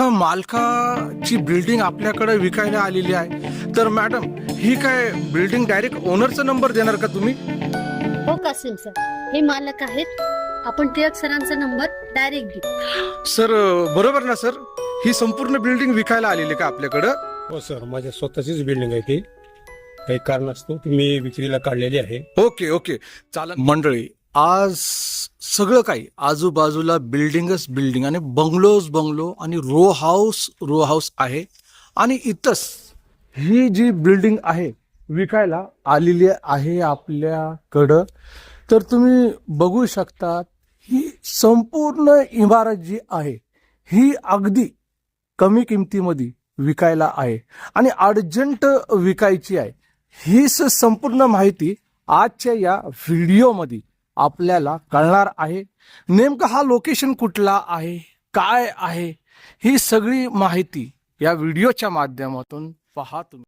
मालकाची building आपल्याकडे विकायला आलेली आहे. तर मॅडम ही काय बिल्डिंग डायरेक्ट ओनरचा नंबर देणार का तुम्ही? हो कासिम सर हे मालक आहेत. आपण टिळक सरांचा नंबर डायरेक्ट देऊ. सर बरोबर ना सर? ही संपूर्ण बिल्डिंग विकायला आलेली का आपल्याकडं? हो सर माझ्या स्वतःचीच बिल्डिंग आहे ती. काही कारण असतो ती मी विक्रीला काढलेली आहे. Okay okay. चालेल मंडळी आज सगळं काही आजूबाजूला बिल्डिंगच बिल्डिंग आणि बंगलोज बंगलो आणि रो हाऊस रो हाऊस आहे. आणि इथंच ही जी बिल्डिंग आहे विकायला आलेली आहे आपल्याकडं. तर तुम्ही बघू शकता ही संपूर्ण इमारत जी आहे ही अगदी कमी किमतीमध्ये विकायला आहे. आणि अर्जंट विकायची आहे. हीच संपूर्ण माहिती आजच्या या व्हिडिओमध्ये आपल्याला कळणार आहे. नेमकं हा लोकेशन कुठला आहे? काय आहे? ही सगळी माहिती या व्हिडिओच्या माध्यमातून पहा तुम्ही.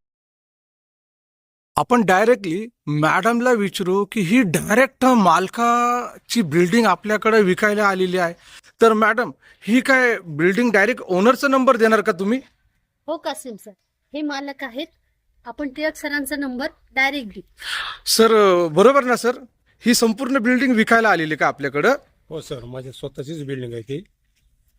आपण डायरेक्टली मॅडमला विचारू की ही डायरेक्ट मालकाची बिल्डिंग आपल्याकडे विकायला आलेली आहे. तर मॅडम ही काय बिल्डिंग डायरेक्ट ओनरचा नंबर देणार का तुम्ही? हो कासिम सर हे मालक आहेत. आपण टिळक सरांचा नंबर डायरेक्ट सर बरोबर ना सर ही संपूर्ण बिल्डिंग विकायला आलेली का आपल्याकडं? हो सर माझ्या स्वतःचीच बिल्डिंग आहे ती.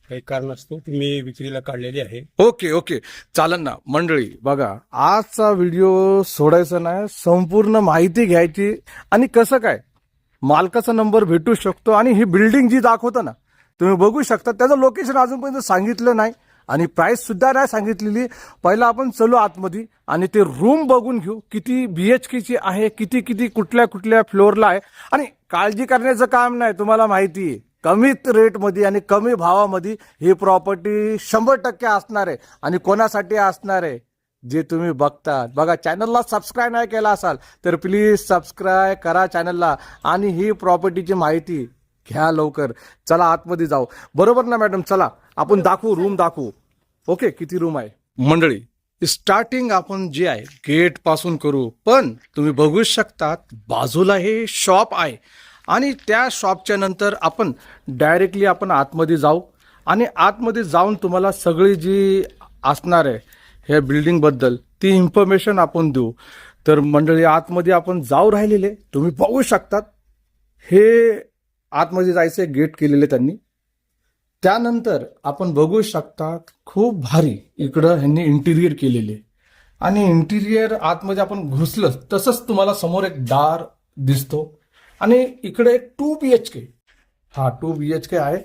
काही कारण असतो ती मी विक्रीला काढलेली आहे. Okay okay. चालन ना. मंडळी बघा आजचा व्हिडिओ सोडायचा नाही. संपूर्ण माहिती घ्यायची. आणि कसं काय? मालकाचा नंबर भेटू शकतो आणि ही बिल्डिंग जी दाखवतं ना तुम्ही बघू शकता. त्याचं लोकेशन अजूनपर्यंत सांगितलं नाही. आणि प्राईससुद्धा नाही सांगितलेली. पहिला आपण चलो आतमध्ये आणि ते रूम बघून घेऊ किती बी एच केची आहे किती किती कुठल्या कुठल्या फ्लोअरला आहे. आणि काळजी करण्याचं काम नाही तुम्हाला माहिती आहे. कमीत रेटमध्ये आणि कमी भावामध्ये ही प्रॉपर्टी शंभर टक्के असणार आहे आणि कोणासाठी असणार आहे जे तुम्ही बघतात. बघा चॅनलला सबस्क्राईब नाही केला असाल तर प्लीज सबस्क्राईब करा चॅनलला आणि ही प्रॉपर्टीची माहिती घ्या लवकर. चला आतमध्ये जाऊ. बरोबर ना मॅडम? चला. आपण दाखवू रूम दाखवू. ओके किती रूम आहे? मंडळी स्टार्टिंग आपण जे आहे गेटपासून करू. पण तुम्ही बघू शकतात बाजूला हे शॉप आहे. आणि त्या शॉपच्या नंतर आपण डायरेक्टली आपण आतमध्ये जाऊ. आणि आतमध्ये जाऊन तुम्हाला सगळी जी असणार आहे ह्या बिल्डिंगबद्दल ती इन्फॉर्मेशन आपण देऊ. तर मंडळी आतमध्ये आपण जाऊ राहिलेले. तुम्ही बघू शकतात हे आतमध्ये जायचे गेट केलेले त्यांनी. त्यानंतर आपण बघू शकता खूप भारी इकडं ह्यांनी इंटिरियर केलेले. आणि इंटिरियर आतमध्ये आपण घुसलं तसंच तुम्हाला समोर एक दार दिसतो. आणि इकडे एक टू बी एच के हा टू बी एच के आहे.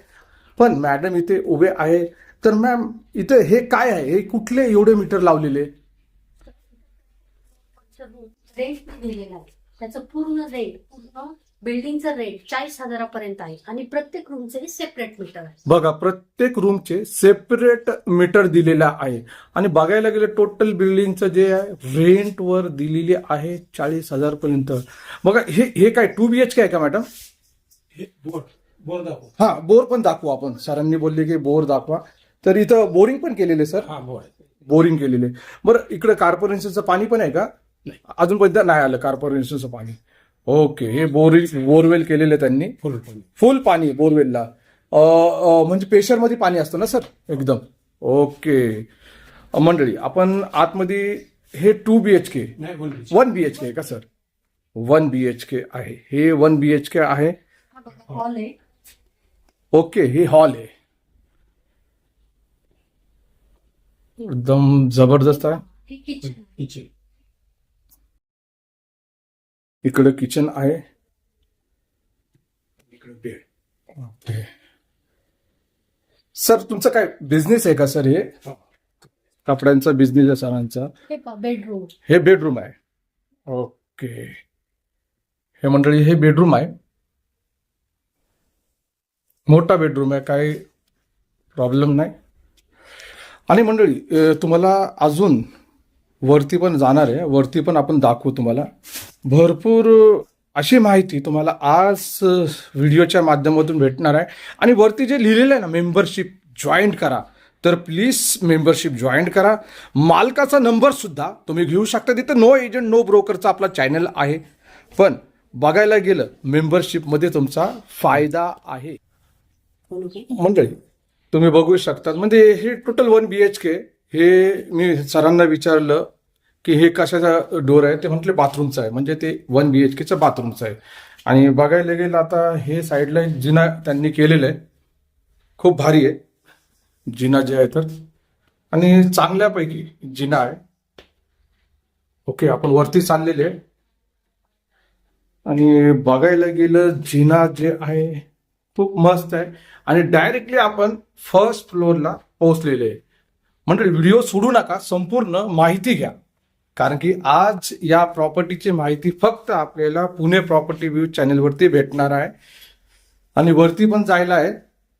पण मॅडम इथे उभे आहे. तर मॅम इथे हे काय आहे? हे कुठले एवढे मीटर लावलेले? दिलेला त्याचं पूर्ण पूर्ण बिल्डिंगचं रेंट चाळीस हजारापर्यंत आहे आणि प्रत्येक रूमचे सेपरेट मीटर आहे. बघा प्रत्येक रूमचे सेपरेट मीटर दिलेला आहे. आणि बघायला गेलं टोटल बिल्डिंगचं जे आहे रेंट वर दिलेली आहे चाळीस हजार पर्यंत बघा हे हे काय टू बी एच के आहे का मॅडम हे बोर बोर दाखव. हा बोर पण दाखवू आपण. सरांनी बोलले की बोर दाखवा. तर इथं बोरिंग पण केलेले सर हा बोर आहे. बोरिंग केलेले. बरं इकडे कार्पोरेशनचं पाणी पण आहे का? अजूनपर्यंत नाही आलं कार्पोरेशनचं पाणी. ओके हे बोरिंग बोरवेल केलेले त्यांनी. फुल पण. फुल पाणी बोरवेलला. अ, अ, म्हणजे प्रेशरमध्ये पाणी असतं ना सर? एकदम. ओके. अ, मंडळी आपण आतमध्ये हे टू बी एच के नाही बोल वन बी एच के का sir? One B H K आहे. हे वन बी एच के आहे. हॉल आहे. ओके हे हॉल आहे. एकदम जबरदस्त आहे. हे किचन किचन इकडे किचन आहे. इकडे बेड ओके सर तुमचं काय बिझनेस आहे का सर हे? हा. कपड्यांचा बिझनेस आहे सरांचा. हे बेडरूम हे बेडरूम आहे. ओके हे मंडळी हे बेडरूम आहे. मोठा बेडरूम आहे काही प्रॉब्लेम नाही. आणि मंडळी तुम्हाला अजून वरती पण जाणार आहे. वरती पण आपण दाखवू तुम्हाला. भरपूर अशी माहिती तुम्हाला आज व्हिडिओच्या माध्यमातून भेटणार आहे. आणि वरती जे लिहिलेलं आहे ना मेंबरशिप जॉईंट करा. तर प्लीज मेंबरशिप जॉईन करा. मालकाचा नंबरसुद्धा तुम्ही घेऊ शकता. तिथं नो एजंट नो ब्रोकरचा आपला चॅनल आहे. पण बघायला गेलं मेंबरशिपमध्ये तुमचा फायदा आहे. मंडळी तुम्ही बघू शकता म्हणजे हे total one B H K हे मी सरांना विचारलं. की हे कशाचा डोर आहे? ते म्हटले बाथरूमचं आहे. म्हणजे ते वन बी एच केचं बाथरूमचं आहे. आणि बघायला गेलं आता हे साईडला जिना त्यांनी केलेलं आहे. खूप भारी आहे. जिना जे आहे तर. आणि चांगल्यापैकी जिना आहे. ओके आपण वरती चाललेले आहे. आणि बघायला गेलं जिना जे आहे खूप मस्त आहे. आणि डायरेक्टली आपण फर्स्ट फ्लोअरला पोहोचलेले आहे. म्हणजे व्हिडिओ सोडू नका संपूर्ण माहिती घ्या. कारण की आज या प्रॉपर्टीची माहिती फक्त आपल्याला पुणे प्रॉपर्टी व्ह्यू चॅनेलवरती भेटणार आहे. आणि वरती पण जायला आहे.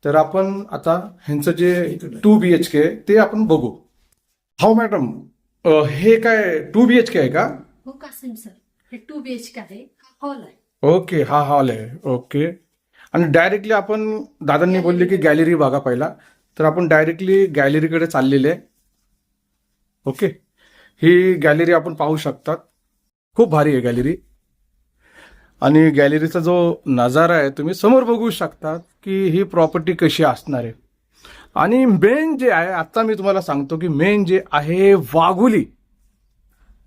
तर आपण आता ह्यांचं जे टू बी एच के ते आपण बघू. हो मॅडम हे काय टू बी एच के आहे का? हो कासिम सर हे टू बी एच के आहे. हॉल आहे. ओके हा हॉल आहे. ओके. आणि डायरेक्टली आपण दादांनी बोलले की गॅलरी बघा पहिला. तर आपण डायरेक्टली गॅलरीकडे चाललेले आहे. ओके. ही गॅलरी आपण पाहू शकतात. खूप भारी आहे गॅलरी आणि गॅलरीचा जो नजारा आहे तुम्ही समोर बघू शकतात की ही प्रॉपर्टी कशी असणार आहे. आणि मेन जे आहे आता मी तुम्हाला सांगतो की मेन जे आहे वाघुली.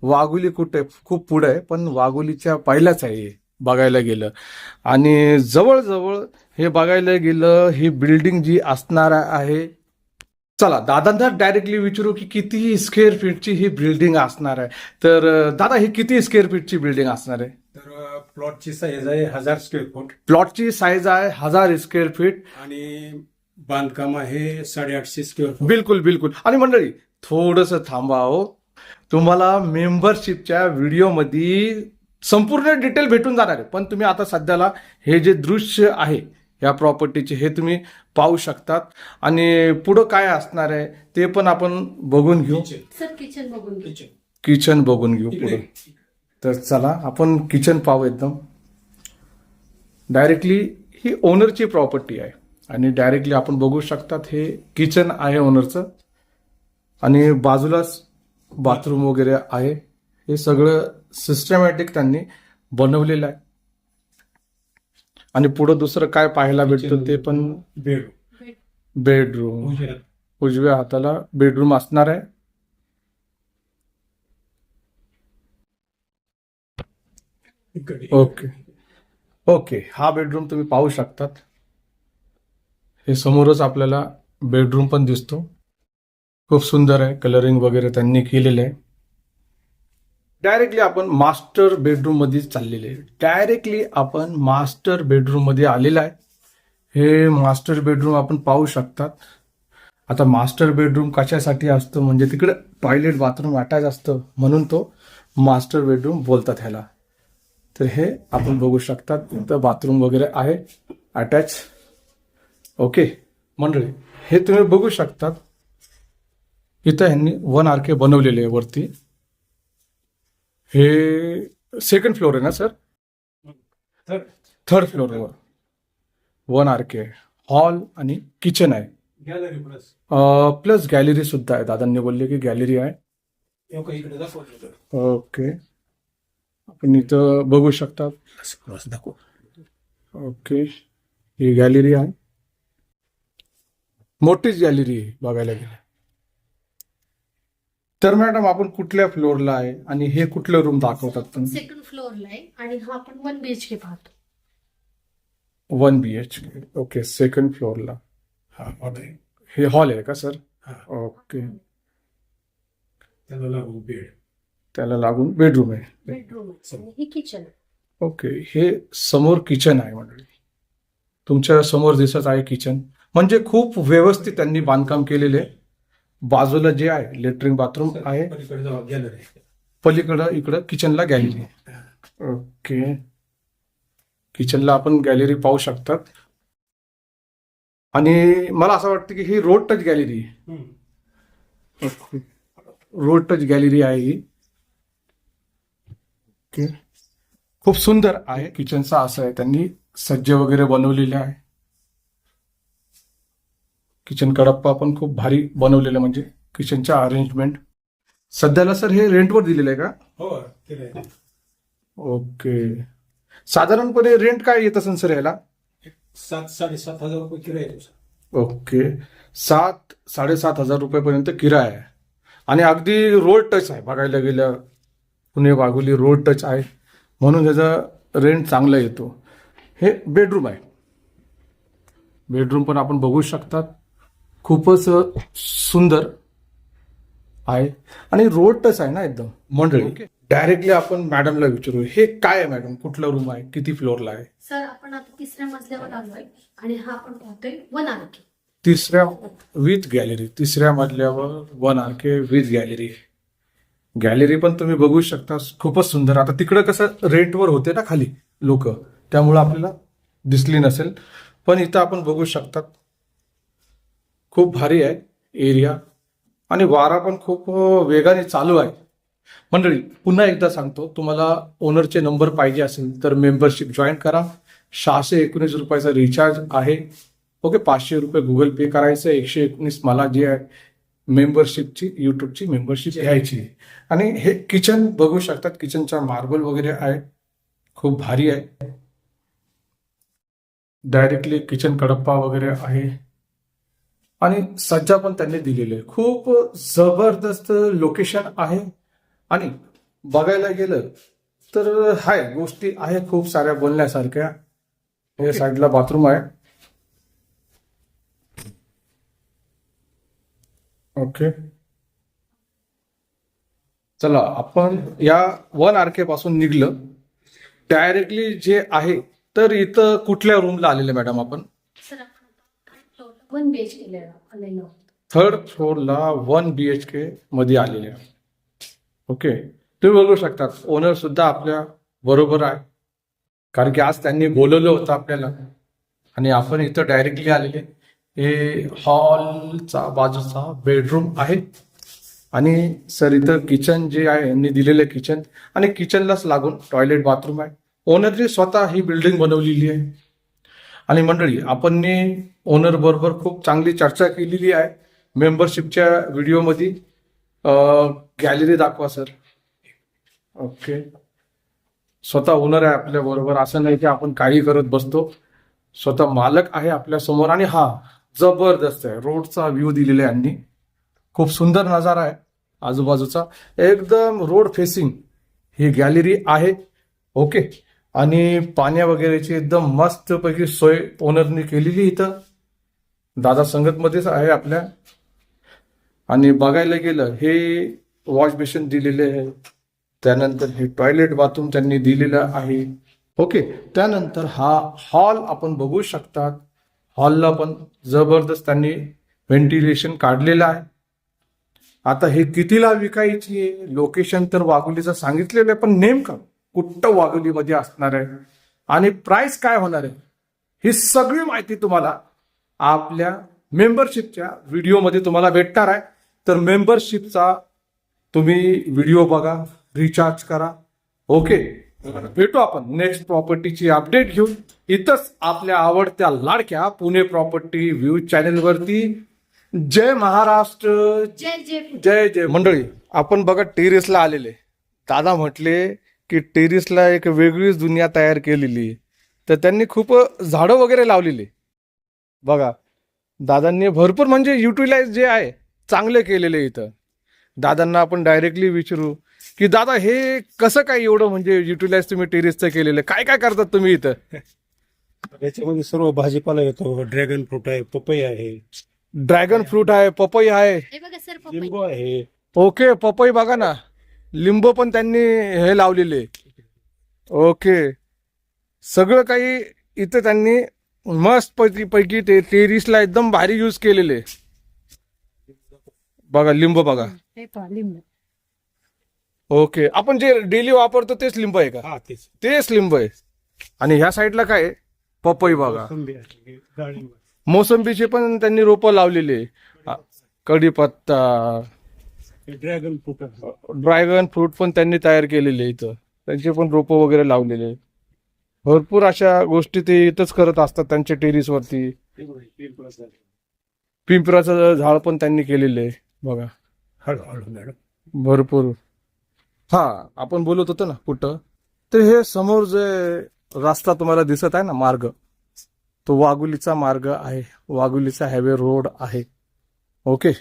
वाघुली कुठे? खूप पुढे आहे पण वाघुलीच्या पहिल्याच आहे हे, बघायला गेलं. आणि जवळजवळ हे बघायला गेलं ही बिल्डिंग जी असणार आहे चला दादांना डायरेक्टली विचारू की किती स्क्वेअर फीटची ही बिल्डिंग असणार आहे. तर दादा ही किती स्क्वेअर फीटची बिल्डिंग असणार आहे? तर प्लॉटची साईज आहे हजार स्क्वेअर फूट प्लॉटची साईज आहे हजार स्क्वेअर फीट आणि बांधकाम आहे साडेआठशे स्क्वेअर फूट बिलकुल बिलकुल. आणि मंडळी थोडस थांबा हो. तुम्हाला मेंबरशिपच्या व्हिडिओमध्ये संपूर्ण डिटेल भेटून जाणार आहे. पण तुम्ही आता सध्याला हे जे दृश्य आहे या प्रॉपर्टीचे हे तुम्ही पाहू शकतात. आणि पुढं काय असणार आहे ते पण आपण बघून घेऊ. सर किचन बघून किचन बघून घेऊ पुढे. तर चला आपण किचन पाहू एकदम. डायरेक्टली ही ओनरची प्रॉपर्टी आहे. आणि डायरेक्टली आपण बघू शकतात हे किचन आहे ओनरचं आणि बाजूलाच बाथरूम वगैरे आहे. हे सगळं सिस्टमॅटिक त्यांनी बनवलेलं आहे. आणि पुढं दुसरं काय पाहायला भेटतं ते पण बेड बेडरूम. उजव्या हाताला बेडरूम असणार आहे. ओके. ओके हा बेडरूम तुम्ही पाहू शकतात. हे समोरच आपल्याला बेडरूम पण दिसतो. खूप सुंदर आहे. कलरिंग वगैरे त्यांनी केलेलं आहे. डायरेक्टली आपण मास्टर बेडरूममध्ये चाललेले आहे. डायरेक्टली आपण मास्टर बेडरूममध्ये आलेला आहे. हे मास्टर बेडरूम आपण पाहू शकतात. आता मास्टर बेडरूम कशासाठी असतं म्हणजे तिकडे टॉयलेट बाथरूम अटॅच असतं म्हणून तो मास्टर बेडरूम बोलतात ह्याला. तर हे आपण बघू शकतात. तर बाथरूम वगैरे आहे. अटॅच ओके मंडळी हे तुम्ही बघू शकतात. इथं ह्यांनी वन आर के बनवलेले आहे वरती. हे सेकंड फ्लोर आहे ना सर तर थर्ड फ्लोअरवर वन आर के. हॉल आणि किचन आहे. गॅलरी प्लस प्लस गॅलरी सुद्धा आहे. दादांनी बोलले की गॅलरी आहे. ओके. आपण इथं बघू दाखव. ओके. ही गॅलरी आहे. मोठीच गॅलरी आहे बघायला गेलं. तर मॅडम आपण कुठल्या फ्लोअरला आहे आणि हे कुठलं रूम दाखवतात तुम्ही? सेकंड फ्लोअरला आहे आणि हा आपण वन बी एच के पाहतो. One B H K okay second फ्लोअरला हा आहे. हे हॉल आहे का सर हा. ओके त्याला लागून बेड त्याला लागून बेडरूम आहे. बेडरूम आहे. आणि ही किचन आहे. ओके हे समोर किचन आहे मंडळी. तुमच्यासमोर दिसत आहे किचन म्हणजे खूप व्यवस्थित त्यांनी बांधकाम केलेले आहे. बाजूला जे आहे लेटरिंग बाथरूम आहे. पलीकडे इकडं किचनला गॅलरी ओके किचनला आपण गॅलरी पाहू शकतात. आणि मला असं वाटतं की ही रोड टच गॅलरी आहे. रोड टच गॅलरी आहे ही. ओके खूप सुंदर आहे. किचनचा असं आहे. त्यांनी सज्ज वगैरे बनवलेले आहे. किचन कडप्पा पण खूप भारी बनवलेलं म्हणजे किचनच्या अरेंजमेंट सध्याला सर हे रेंटवर दिलेलं आहे का? हो. ओके. साधारणपणे रेंट काय येत असेल सर याला? सात साडेसात हजार रुपये किराया आहे तुझा ओके. सात साडेसात हजार रुपयेपर्यंत किराया आहे. आणि अगदी रोड टच आहे. बघायला गेलं पुणे वाघोली रोड टच आहे. म्हणून त्याचा रेंट चांगला येतो. हे बेडरूम आहे. बेडरूम पण आपण बघू शकतात. खूपच सुंदर आहे. आणि रोड टच आहे ना एकदम. मंडळी डायरेक्टली आपण मॅडमला विचारू हे काय आहे मॅडम कुठला रूम आहे? किती फ्लोअरला आहे? सर आपण आता तिसऱ्या मजल्यावर आलोय आणि हा आपण पाहतोय वन आर के तिसऱ्या विथ गॅलरी तिसऱ्या मजल्यावर one R K with gallery gallery पण तुम्ही बघू शकता खूपच सुंदर. आता तिकडं कसं रेंटवर होते ना खाली लोक त्यामुळं आपल्याला दिसली नसेल. पण इथं आपण बघू शकतात खूप भारी आहे एरिया. आणि वारा पण खूप वेगाने चालू आहे. मंडळी पुन्हा एकदा सांगतो तुम्हाला ओनरचे नंबर पाहिजे असेल तर मेंबरशिप जॉईन करा. सहाशे एकोणीस रुपयाचा रिचार्ज आहे. ओके पाचशे रुपये गुगल पे करायचं एकशे एकोणीस मला जे आहे मेंबरशिपची युट्यूबची मेंबरशिप घ्यायची आणि हे किचन बघू शकतात किचनचा मार्बल वगैरे आहे खूप भारी आहे. डायरेक्टली किचन कडप्पा वगैरे आहे. आणि सज्जा पण त्यांनी दिलेली आहे. खूप जबरदस्त लोकेशन आहे. आणि बघायला गेलं तर हाय गोष्टी आहे खूप साऱ्या बोलण्यासारख्या. हे साईडला बाथरूम आहे. ओके चला आपण या वन आर के पासून निघलं. डायरेक्टली जे आहे तर इथं कुठल्या रूमला आलेले मॅडम आपण? वन बी एच केलेला थर्ड फ्लोअरला वन बी एच के मध्ये आलेले आहे. ओके तुम्ही बघू शकतात ओनर सुद्धा आपल्या बरोबर आहे. कारण की आज त्यांनी बोलवलं होतं आपल्याला. आणि आपण इथं डायरेक्टली आलेले हे हॉलचा बाजूचा बेडरूम आहे. आणि सर इथं किचन जे आहे यांनी दिलेलं किचन आणि किचनलाच लागून टॉयलेट बाथरूम आहे. ओनरने स्वतः ही बिल्डिंग बनवलेली आहे. आणि मंडळी आपण ओनर बरोबर खूप चांगली चर्चा केलेली आहे. मेंबरशिपच्या व्हिडिओमध्ये गॅलरी दाखवा सर ओके स्वतः ओनर आहे आपल्या बरोबर. असं नाही की आपण काही करत बसतो. स्वतः मालक आहे आपल्यासमोर आणि हा जबरदस्त आहे. रोडचा व्ह्यू दिलेला आहे यांनी. खूप सुंदर नजारा आहे आजूबाजूचा. एकदम रोड फेसिंग ही गॅलरी आहे. ओके आणि पाण्या वगैरेची एकदम मस्त पैकी सोय ओनरने केलेली इथं. दादा संगतमध्येच आहे आपल्या. आणि बघायला गेलं हे वॉश बेसिन दिलेले आहे. त्यानंतर हे टॉयलेट बाथरूम त्यांनी दिलेलं आहे. ओके त्यानंतर हा हॉल आपण बघू शकतात. हॉलला पण जबरदस्त त्यांनी व्हेंटिलेशन काढलेलं आहे. आता हे कितीला विकायची आहे? लोकेशन तर वाघोलीचं सांगितलेलं आहे पण नेमकं कुठं वाघोलीमध्ये असणार आहे? आणि प्राइस काय होणार आहे? ही सगळी माहिती तुम्हाला आपल्या मेंबरशिपच्या व्हिडिओमध्ये तुम्हाला भेटणार आहे. तर मेंबरशिपचा तुम्ही व्हिडिओ बघा रिचार्ज करा. ओके भेटू आपण. नेक्स्ट प्रॉपर्टीची अपडेट घेऊन. इथंच आपल्या आवडत्या लाडक्या पुणे प्रॉपर्टी व्ह्यू चॅनेलवरती जय महाराष्ट्र. जय जय जय. मंडळी आपण बघा टेरेसला आलेले. दादा म्हटले की टेरेसला एक वेगळीच दुनिया तयार केलेली. तर त्यांनी खूप झाडं वगैरे लावलेली. बघा दादांनी भरपूर म्हणजे युटिलाइज जे आहे चांगले केलेले इथं. दादांना आपण डायरेक्टली विचारू की दादा हे कसं काय एवढं म्हणजे युटिलाइज तुम्ही टेरेसचं केलेलं? आहे? काय काय करतात तुम्ही इथं? याच्यामध्ये सर्व भाजीपाला येतो ड्रॅगन फ्रूट आहे पपई आहे. ड्रॅगन फ्रूट आहे पपई आहे. हे बघा सर पपई. लिंबू आहे. ओके पपई बघा ना. लिंबू पण त्यांनी हे लावलेले. ओके सगळं काही इथं त्यांनी मस्त पैकी पैकी ते टेरिसला एकदम भारी यूज केलेले. बघा लिंबू बघा. हे पहा लिंबू. ओके आपण जे डेली वापरतो तेच लिंबू आहे का? हा तेच. तेच लिंबू आहे. आणि ह्या साईडला काय आहे? पपई बघा. मोसंबी आहे डाळिंब मोसंबीचे पण त्यांनी रोपं लावलेले कढीपत्ता. ड्रॅगन फ्रूट आहे. ड्रॅगन फ्रूट पण त्यांनी तयार केलेले इथं. त्यांचे पण रोपं वगैरे लावलेले भरपूर अशा गोष्टी ते इथंच करत असतात त्यांच्या टेरिसवरती. पिंपराचं झाड पण त्यांनी केलेलं आहे बघा. हळूहळू मॅडम भरपूर. हा आपण बोलत होतो ना कुठं? तर हे समोर जे रस्ता तुम्हाला दिसत आहे ना मार्ग तो वाघुलीचा मार्ग आहे. वाघुलीचा हायवे रोड आहे. ओके